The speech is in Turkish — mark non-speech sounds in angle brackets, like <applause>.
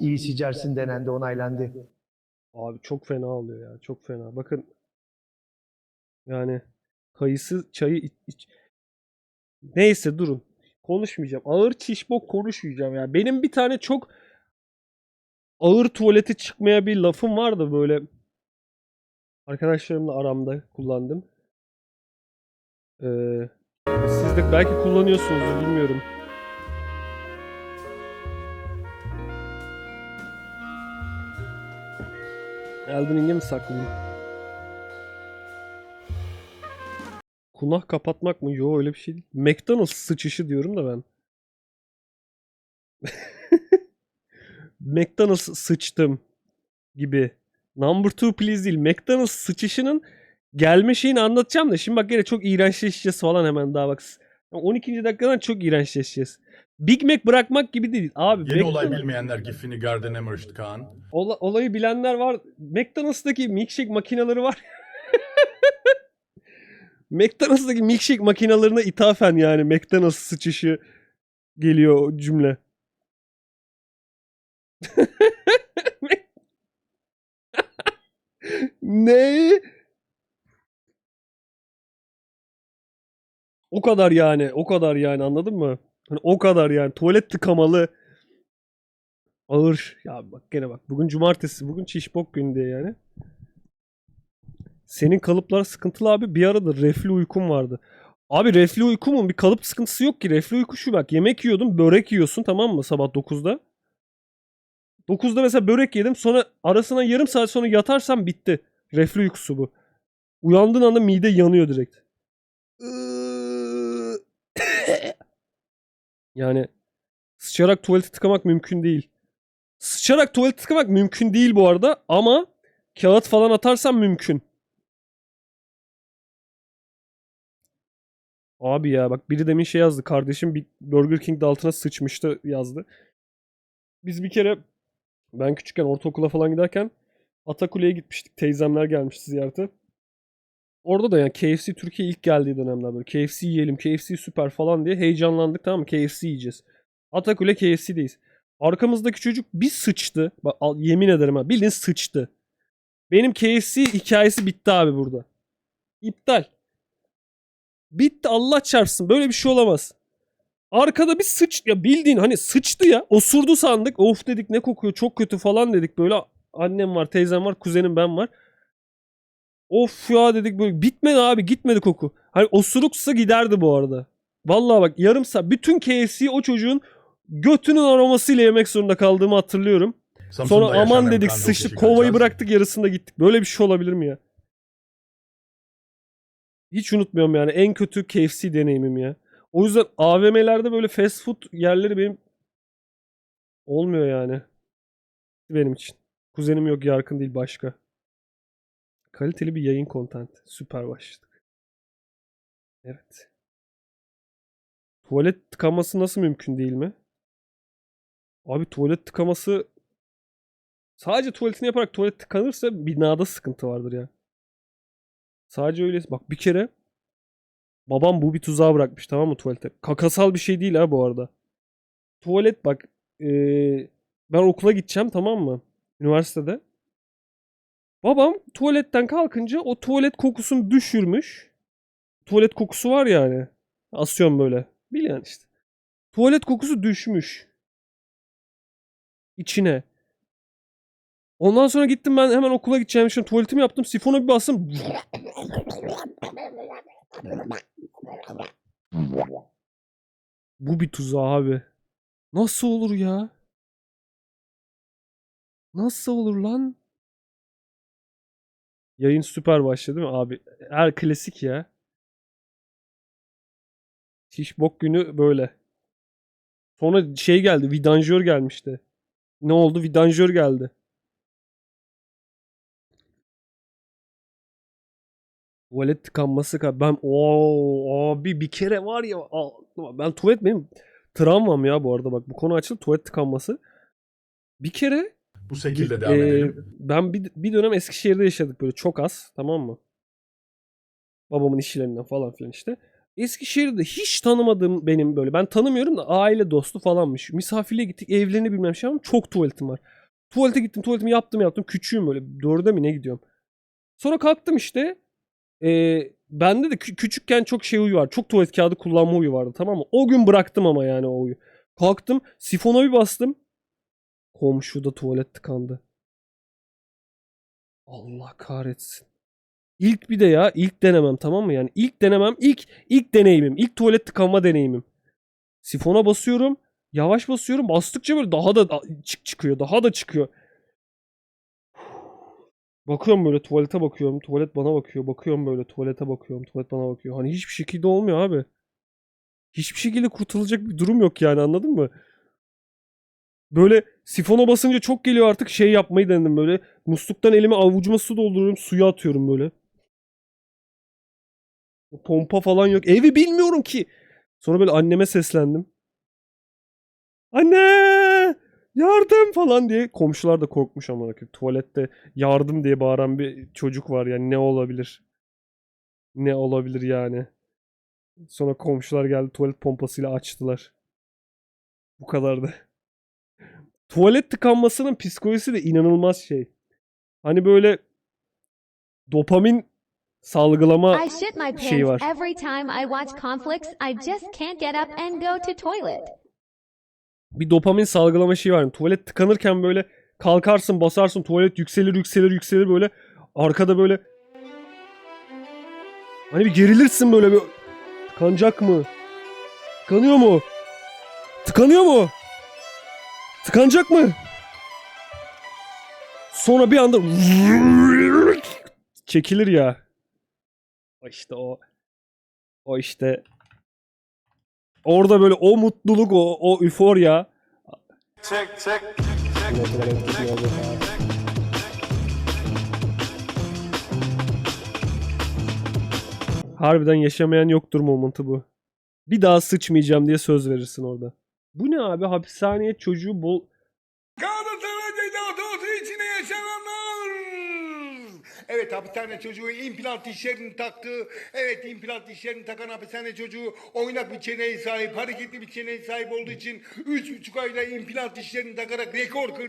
iyisi içersin denendi onaylandı. Abi çok fena oluyor ya. Çok fena. Bakın yani kayısı çayı iç, iç- Neyse durun. Konuşmayacağım. Ağır çişbok konuşmayacağım ya. Benim bir tane çok ağır tuvalete çıkmaya bir lafım vardı böyle arkadaşlarımla aramda kullandım. Ee, siz de belki kullanıyorsunuzdur bilmiyorum. Elden Ring'e mi saklayayım? Kunah kapatmak mı? Yo öyle bir şey değil. McDonald's sıçışı diyorum da ben. <laughs> McDonald's sıçtım gibi. Number two please değil. McDonald's sıçışının gelme şeyini anlatacağım da şimdi bak gene çok iğrençleşeceğiz falan hemen daha bak. 12. dakikadan çok iğrençleşeceğiz. Big Mac bırakmak gibi değil. Abi Yeni olay bilmeyenler gifini Garden Emerald Kaan. Ola- olayı bilenler var. McDonald's'taki milkshake makineleri var. <laughs> McDonald's'taki milkshake makinalarına ithafen yani McDonald's sıçışı geliyor o cümle. <laughs> ne? O kadar yani. O kadar yani anladın mı? Hani o kadar yani. Tuvalet tıkamalı. Ağır. Ya bak gene bak. Bugün cumartesi. Bugün çişbok günü diye yani. Senin kalıplar sıkıntılı abi. Bir arada reflü uykum vardı. Abi reflü uykumun bir kalıp sıkıntısı yok ki. Reflü uyku şu bak. Yemek yiyordun. Börek yiyorsun tamam mı? Sabah 9'da. 9'da mesela börek yedim. Sonra arasına yarım saat sonra yatarsam bitti. Reflü uykusu bu. Uyandığın anda mide yanıyor direkt. <laughs> yani sıçarak tuvalete tıkamak mümkün değil. Sıçarak tuvalete tıkamak mümkün değil bu arada ama kağıt falan atarsam mümkün. Abi ya bak biri demin şey yazdı. Kardeşim bir Burger King'de altına sıçmıştı yazdı. Biz bir kere ben küçükken ortaokula falan giderken Atakule'ye gitmiştik. Teyzemler gelmişti ziyarete. Orada da yani KFC Türkiye ilk geldiği dönemler böyle KFC yiyelim, KFC süper falan diye heyecanlandık tamam mı? KFC yiyeceğiz. Atakule KFC'deyiz. Arkamızdaki çocuk bir sıçtı. Bak al- yemin ederim ha bildiğin sıçtı. Benim KFC hikayesi bitti abi burada. İptal. Bitti Allah çarpsın. Böyle bir şey olamaz. Arkada bir sıç ya bildiğin hani sıçtı ya. Osurdu sandık. Of dedik ne kokuyor çok kötü falan dedik. Böyle annem var, teyzem var, kuzenim ben var. Of ya dedik böyle bitmedi abi gitmedi koku. Hani osuruksa giderdi bu arada. Vallahi bak yarım saat bütün KFC'yi o çocuğun götünün aromasıyla yemek zorunda kaldığımı hatırlıyorum. Samsun'da Sonra aman yaşanan dedik kandil sıçtık kovayı kalacağız. bıraktık yarısında gittik. Böyle bir şey olabilir mi ya? Hiç unutmuyorum yani en kötü KFC deneyimim ya. O yüzden AVM'lerde böyle fast food yerleri benim olmuyor yani. Benim için. Kuzenim yok yarkın değil başka. Kaliteli bir yayın content. Süper başladık. Evet. Tuvalet tıkaması nasıl mümkün değil mi? Abi tuvalet tıkaması sadece tuvaletini yaparak tuvalet tıkanırsa binada sıkıntı vardır ya. Sadece öyle. Bak bir kere babam bu bir tuzağa bırakmış tamam mı tuvalete? Kakasal bir şey değil ha bu arada. Tuvalet bak eee, ben okula gideceğim tamam mı? Üniversitede. Babam tuvaletten kalkınca o tuvalet kokusunu düşürmüş. Tuvalet kokusu var yani. Asıyorum böyle. Biliyorsun işte. Tuvalet kokusu düşmüş. İçine. Ondan sonra gittim ben hemen okula gideceğim için tuvaletimi yaptım. Sifona bir bastım. Bu bir tuzak abi. Nasıl olur ya? Nasıl olur lan? Yayın süper başladı değil mi abi? Her klasik ya. Şiş bok günü böyle. Sonra şey geldi. Vidanjör gelmişti. Ne oldu? Vidanjör geldi. Tuvalet tıkanması ka- ben o abi bir kere var ya ben tuvalet benim travmam ya bu arada bak bu konu açıldı tuvalet tıkanması. Bir kere Bu şekilde devam ee, edelim. ben bir, bir dönem Eskişehir'de yaşadık böyle çok az tamam mı? Babamın işlerinden falan filan işte. Eskişehir'de hiç tanımadığım benim böyle. Ben tanımıyorum da aile dostu falanmış. Misafirliğe gittik evlerini bilmem şey ama çok tuvaletim var. Tuvalete gittim tuvaletimi yaptım yaptım. Küçüğüm böyle. Dörde mi ne gidiyorum. Sonra kalktım işte. Ee, bende de kü- küçükken çok şey huyu var. Çok tuvalet kağıdı kullanma huyu vardı tamam mı? O gün bıraktım ama yani o huyu. Kalktım sifona bir bastım. Komşuda tuvalet tıkandı. Allah kahretsin. İlk bir de ya ilk denemem tamam mı? Yani ilk denemem ilk ilk deneyimim. ilk tuvalet tıkanma deneyimim. Sifona basıyorum. Yavaş basıyorum. Bastıkça böyle daha da çık çıkıyor. Daha da çıkıyor. Bakıyorum böyle tuvalete bakıyorum. Tuvalet bana bakıyor. Bakıyorum böyle tuvalete bakıyorum. Tuvalet bana bakıyor. Hani hiçbir şekilde olmuyor abi. Hiçbir şekilde kurtulacak bir durum yok yani anladın mı? Böyle sifona basınca çok geliyor artık şey yapmayı denedim böyle. Musluktan elime avucuma su dolduruyorum. Suya atıyorum böyle. Pompa falan yok. Evi bilmiyorum ki. Sonra böyle anneme seslendim. Anne! Yardım falan diye. Komşular da korkmuş ama tuvalette yardım diye bağıran bir çocuk var yani ne olabilir? Ne olabilir yani? Sonra komşular geldi tuvalet pompasıyla açtılar. Bu kadardı. Tuvalet tıkanmasının psikolojisi de inanılmaz şey. Hani böyle dopamin salgılama I shit my şeyi var. pants every time I watch conflicts. I just can't get up and go to toilet. bir dopamin salgılama şeyi var. Yani tuvalet tıkanırken böyle kalkarsın basarsın tuvalet yükselir yükselir yükselir böyle arkada böyle hani bir gerilirsin böyle bir tıkanacak mı? Tıkanıyor mu? Tıkanıyor mu? Tıkanacak mı? Sonra bir anda çekilir ya. O işte o. O işte Orada böyle o mutluluk, o, o üforya. Harbiden yaşamayan yoktur moment'ı bu. Bir daha sıçmayacağım diye söz verirsin orada. Bu ne abi? Hapishaneye çocuğu bol... Galatasaray Ceyda içine yaşananlar. Evet hapishane çocuğu implant dişlerini taktı. Evet implant dişlerini takan hapishane çocuğu oynak bir çeneye sahip, hareketli bir çeneye sahip olduğu için 3,5 ayda implant dişlerini takarak rekor kırdı.